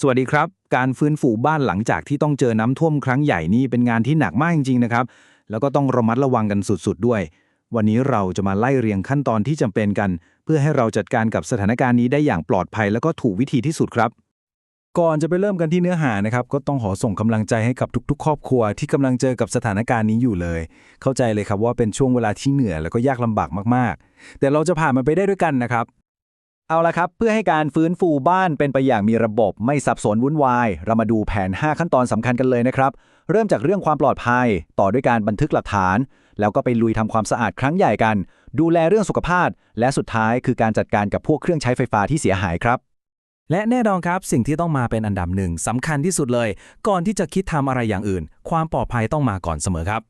สวัสดีครับ การฟื้นฟูบ้านหลังจากที่ต้องเจอน้ำท่วมครั้งใหญ่นี่เป็นงานที่หนักมากจริงๆนะครับ แล้วก็ต้องระมัดระวังกันสุดๆด้วย วันนี้เราจะมาไล่เรียงขั้นตอนที่จำเป็นกัน เพื่อให้เราจัดการกับสถานการณ์นี้ได้อย่างปลอดภัย แล้วก็ถูกวิธีที่สุดครับ ก่อนจะไปเริ่มกันที่เนื้อหานะครับก็ต้องขอส่งกำลังใจให้กับทุกๆ ครอบครัวที่กำลังเจอกับสถานการณ์นี้อยู่เลย เข้าใจเลยครับว่าเป็นช่วงเวลาที่เหนื่อยแล้วก็ยากลำบากมากๆ แต่เราจะผ่านมันไปได้ด้วยกันนะครับ เอาละครับ เพื่อให้การฟื้นฟูบ้านเป็นไปอย่างมีระบบไม่สับสนวุ่นวาย เรามาดูแผน 5 ขั้นตอนสำคัญกันเลยนะครับ เริ่มจากเรื่องความปลอดภัย ต่อด้วยการบันทึกหลักฐาน แล้วก็ไปลุยทำความสะอาดครั้งใหญ่กัน ดูแลเรื่องสุขภาพ และสุดท้ายคือการจัดการกับพวกเครื่องใช้ไฟฟ้าที่เสียหายครับ และแน่นอนครับ สิ่งที่ต้องมาเป็นอันดับหนึ่งสำคัญที่สุดเลย ก่อนที่จะคิดทำอะไรอย่างอื่น ความปลอดภัยต้องมาก่อนเสมอครับ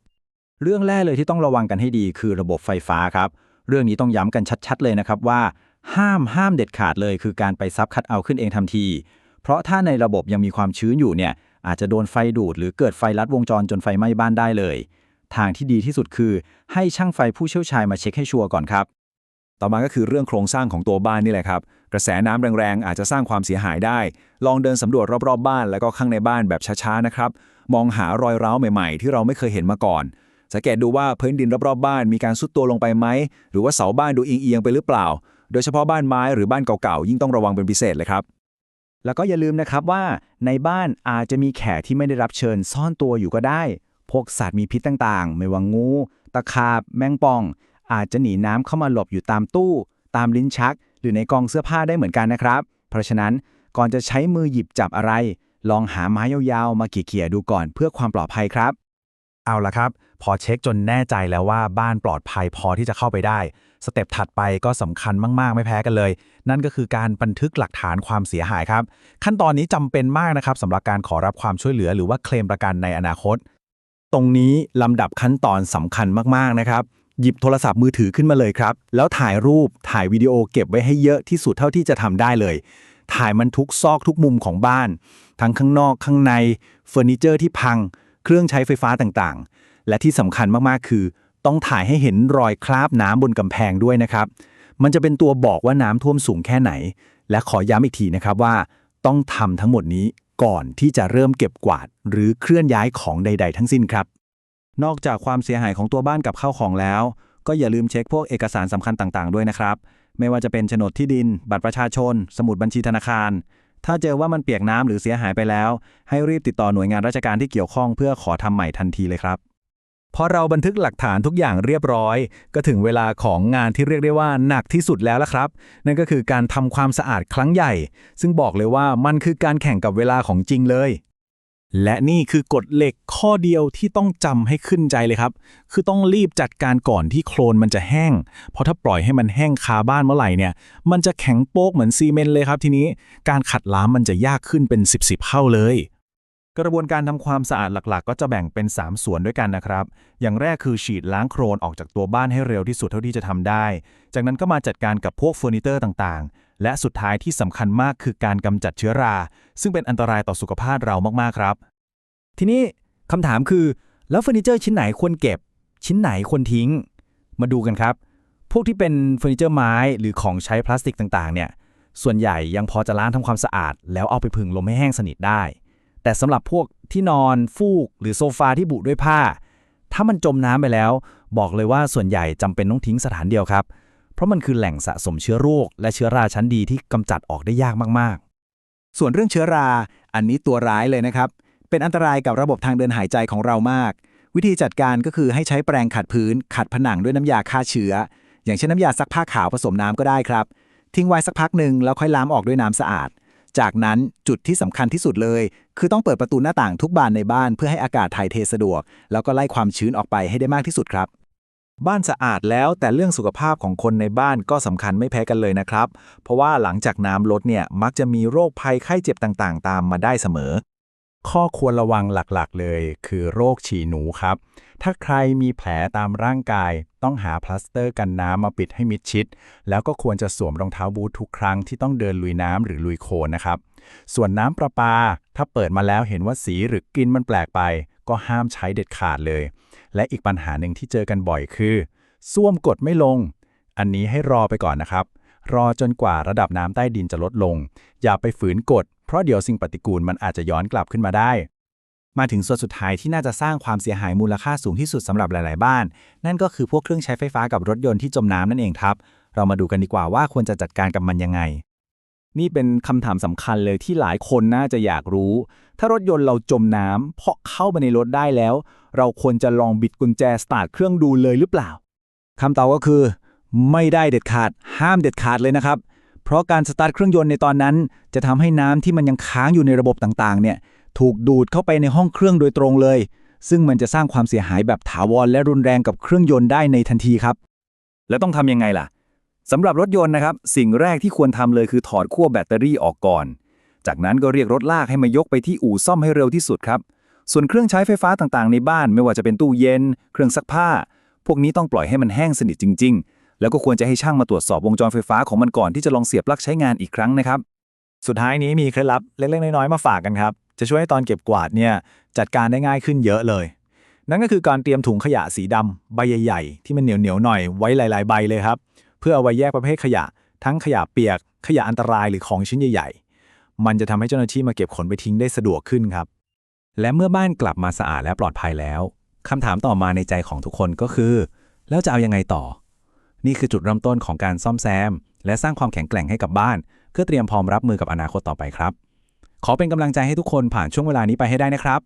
เรื่องแรกเลยที่ต้องระวังกันให้ดีคือระบบไฟฟ้าครับ เรื่องนี้ต้องย้ำกันชัด ๆ เลยนะครับว่า ห้ามห้ามเด็ดขาดเลยคือการไปซับคัดเอาขึ้นเองทันที เพราะถ้าในระบบยังมีความชื้นอยู่เนี่ยอาจจะโดนไฟดูด หรือเกิดไฟลัดวงจรจนไฟไหม้บ้านได้เลย ทางที่ดีที่สุดคือ ให้ช่างไฟผู้เชี่ยวชาญมาเช็คให้ชัวร์ก่อนครับ ต่อมาก็คือเรื่องโครงสร้างของตัวบ้านนี่แหละครับ กระแสน้ำแรงๆอาจจะสร้างความเสียหายได้ ลองเดินสำรวจรอบๆบ้าน แล้วก็ข้างในบ้านแบบช้าๆนะครับ มองหารอยร้าวใหม่ๆ ที่เราไม่เคยเห็นมาก่อน สังเกตดูว่าพื้นดินรอบๆบ้านมีการซุดตัวลงไปไหมหรือว่าเสาบ้านดูเอียงๆไปหรือเปล่า โดยเฉพาะบ้านไม้หรือบ้านเก่าๆ ยิ่งต้องระวังเป็นพิเศษเลยครับ แล้วก็อย่าลืมนะครับว่าในบ้านอาจจะมีแขกที่ไม่ได้รับเชิญซ่อนตัวอยู่ก็ได้ พวกสัตว์มีพิษต่างๆ ไม่ว่างู ตะขาบ แมงป่อง อาจจะหนีน้ำเข้ามาหลบอยู่ตามตู้ ตามลิ้นชัก หรือในกองเสื้อผ้าได้เหมือนกันนะครับ เพราะฉะนั้นก่อนจะใช้มือหยิบจับอะไร ลองหาไม้ยาวๆ มาเขี่ยๆดูก่อนเพื่อความปลอดภัยครับ เอาละครับ พอเช็คจนแน่ใจแล้วว่าบ้านปลอดภัยพอที่จะเข้าไปได้ สเต็ปถัดไปก็สำคัญมาก ๆ ไม่แพ้กันเลย นั่นก็คือการบันทึกหลักฐานความเสียหายครับ ขั้นตอนนี้จำเป็นมากนะครับสำหรับการขอรับความช่วยเหลือหรือว่าเคลมประกันในอนาคต ตรงนี้ลำดับขั้นตอนสำคัญมาก ๆ นะครับ หยิบโทรศัพท์มือถือขึ้นมาเลยครับ แล้วถ่ายรูปถ่ายวิดีโอเก็บไว้ให้เยอะที่สุดเท่าที่จะทำได้เลย ถ่ายมันทุกซอกทุกมุมของบ้าน ทั้งข้างนอกข้างในเฟอร์นิเจอร์ที่พัง เครื่องใช้ไฟฟ้าต่างๆ และที่สำคัญมากๆคือ ต้องถ่ายให้เห็นรอยคราบน้ำบนกำแพงด้วยนะครับ มันจะเป็นตัวบอกว่าน้ำท่วมสูงแค่ไหน และขอย้ำอีกทีนะครับว่า ต้องทำทั้งหมดนี้ก่อนที่จะเริ่มเก็บกวาด หรือเคลื่อนย้ายของใด ๆ ทั้งสิ้นครับ นอกจากความเสียหายของตัวบ้านกับข้าวของแล้ว ก็อย่าลืมเช็คพวกเอกสารสำคัญต่างๆ ด้วยนะครับ ไม่ว่าจะเป็นโฉนดที่ดิน บัตรประชาชน สมุดบัญชีธนาคารถ้าเจอว่ามันเปียกน้ำหรือเสียหายไปแล้ว ให้รีบติดต่อหน่วยงานราชการที่เกี่ยวข้องเพื่อขอทำใหม่ทันทีเลยครับ พอเราบันทึกหลักฐานทุกอย่างเรียบร้อย ก็ถึงเวลาของงานที่เรียกได้ว่าหนักที่สุดแล้วละครับ นั่นก็คือการทำความสะอาดครั้งใหญ่ ซึ่งบอกเลยว่ามันคือการแข่งกับเวลาของจริงเลย และนี่คือกฎเหล็กข้อเดียวที่ต้องจำให้ขึ้นใจเลยครับ คือต้องรีบจัดการก่อนที่โคลนมันจะแห้ง เพราะถ้าปล่อยให้มันแห้งคาบ้านเมื่อไหร่เนี่ย มันจะแข็งโป๊กเหมือนซีเมนต์เลยครับทีนี้ การขัดล้างมันจะยากขึ้นเป็น 10บสเท่าเลย กระบวนการทำความสะอาดหลักๆ ก็จะแบ่งเป็น 3 ส่วนด้วยกันนะครับ อย่างแรกคือฉีดล้างโครนออกจากตัวบ้านให้เร็วที่สุดเท่าที่จะทำได้ จากนั้นก็มาจัดการกับพวกเฟอร์นิเจอร์ต่างๆ และสุดท้ายที่สำคัญมากคือการกำจัดเชื้อรา ซึ่งเป็นอันตรายต่อสุขภาพเรามากๆครับ ทีนี้คำถามคือ แล้วเฟอร์นิเจอร์ชิ้นไหนควรเก็บ ชิ้นไหนควรทิ้ง มาดูกันครับ พวกที่เป็นเฟอร์นิเจอร์ไม้หรือของใช้พลาสติกต่างๆเนี่ยส่วนใหญ่ยังพอจะล้างทำความสะอาด แล้วเอาไปผึ่งลมให้แห้งสนิทได้ แต่สำหรับพวกที่นอนฟูกหรือโซฟาที่บุด้วยผ้า ถ้ามันจมน้ำไปแล้ว บอกเลยว่าส่วนใหญ่จำเป็นต้องทิ้งสถานเดียวครับ เพราะมันคือแหล่งสะสมเชื้อโรค และเชื้อราชั้นดีที่กำจัดออกได้ยากมากๆ ส่วนเรื่องเชื้อรา อันนี้ตัวร้ายเลยนะครับ เป็นอันตรายกับระบบทางเดินหายใจของเรามาก วิธีจัดการก็คือให้ใช้แปรงขัดพื้น ขัดผนังด้วยน้ำยาฆ่าเชื้อ อย่างเช่นน้ำยาซักผ้าขาวผสมน้ำก็ได้ครับ ทิ้งไว้สักพักหนึ่งแล้วค่อยล้างออกด้วยน้ำสะอาด จากนั้นจุดที่สำคัญที่สุดเลย คือต้องเปิดประตูหน้าต่างทุกบานในบ้านเพื่อให้อากาศถ่ายเทสะดวก แล้วก็ไล่ความชื้นออกไปให้ได้มากที่สุดครับ บ้านสะอาดแล้วแต่เรื่องสุขภาพของคนในบ้านก็สำคัญไม่แพ้กันเลยนะครับ เพราะว่าหลังจากน้ำลดเนี่ยมักจะมีโรคภัยไข้เจ็บต่างๆ ตามมาได้เสมอ ข้อควรระวังหลักๆ เลยคือโรคฉี่หนูครับ ถ้าใครมีแผลตามร่างกาย ต้องหาพลาสเตอร์กันน้ำมาปิดให้มิดชิด แล้วก็ควรจะสวมรองเท้าบูททุกครั้งที่ต้องเดินลุยน้ำหรือลุยโคลนนะครับ ส่วนน้ำประปา ถ้าเปิดมาแล้วเห็นว่าสีหรือกลิ่นมันแปลกไป ก็ห้ามใช้เด็ดขาดเลย และอีกปัญหาหนึ่งที่เจอกันบ่อยคือส้วมกดไม่ลง อันนี้ให้รอไปก่อนนะครับ รอจนกว่าระดับน้ำใต้ดินจะลดลง อย่าไปฝืนกฎเพราะเดี๋ยวสิ่งปฏิกูลมันอาจจะย้อนกลับขึ้นมาได้ มาถึงส่วนสุดท้ายที่น่าจะสร้างความเสียหายมูลค่าสูงที่สุดสำหรับหลาย ๆ บ้าน นั่นก็คือพวกเครื่องใช้ไฟฟ้ากับรถยนต์ที่จมน้ำนั่นเองครับ เรามาดูกันดีกว่าว่าควรจะจัดการกับมันยังไงนี่เป็นคำถามสำคัญเลยที่หลายคนน่าจะอยากรู้ ถ้ารถยนต์เราจมน้ำเพราะเข้าไปในรถได้แล้ว เราควรจะลองบิดกุญแจสตาร์ทเครื่องดูเลยหรือเปล่าคำตอบก็คือ ไม่ได้เด็ดขาด ห้ามเด็ดขาดเลยนะครับ เพราะการสตาร์ทเครื่องยนต์ในตอนนั้น จะทำให้น้ำที่มันยังค้างอยู่ในระบบต่างๆ เนี่ยถูกดูดเข้าไปในห้องเครื่องโดยตรงเลย ซึ่งมันจะสร้างความเสียหายแบบถาวรและรุนแรงกับเครื่องยนต์ได้ในทันทีครับ แล้วต้องทำยังไงล่ะสำหรับรถยนต์นะครับ สิ่งแรกที่ควรทำเลยคือถอดขั้วแบตเตอรี่ออกก่อน จากนั้นก็เรียกรถลากให้มายกไปที่อู่ซ่อมให้เร็วที่สุดครับ ส่วนเครื่องใช้ไฟฟ้าต่างๆ ในบ้าน ไม่ว่าจะเป็นตู้เย็น เครื่องซักผ้า พวกนี้ต้องปล่อยให้มันแห้งสนิทจริง ๆ แล้วก็ควรจะให้ช่างมาตรวจสอบวงจรไฟฟ้าของมันก่อนที่จะลองเสียบปลั๊กใช้งานอีกครั้งนะครับ สุดท้ายนี้มีเคล็ดลับเล็กๆน้อยๆมาฝากกันครับ จะช่วยให้ตอนเก็บกวาดเนี่ยจัดการได้ง่ายขึ้นเยอะเลย นั่นก็คือการเตรียมถุงขยะสีดำใบใหญ่ ๆ ที่มันเหนียวๆหน่อยไว้หลาย ๆ ใบเลยครับ เพื่อเอาไว้แยกประเภทขยะ ทั้งขยะเปียก ขยะอันตรายหรือของชิ้นใหญ่ ๆ มันจะทำให้เจ้าหน้าที่มาเก็บขนไปทิ้งได้สะดวกขึ้นครับ และเมื่อบ้านกลับมาสะอาดและปลอดภัยแล้วคำถามต่อมาในใจของทุกคนก็คือ แล้วจะเอายังไงต่อ นี่คือจุดเริ่มต้นของการซ่อมแซม และสร้างความแข็งแกร่งให้กับบ้าน เพื่อเตรียมพร้อมรับมือกับอนาคตต่อไปครับ ขอเป็นกำลังใจให้ทุกคนผ่านช่วงเวลานี้ไปให้ได้นะครับ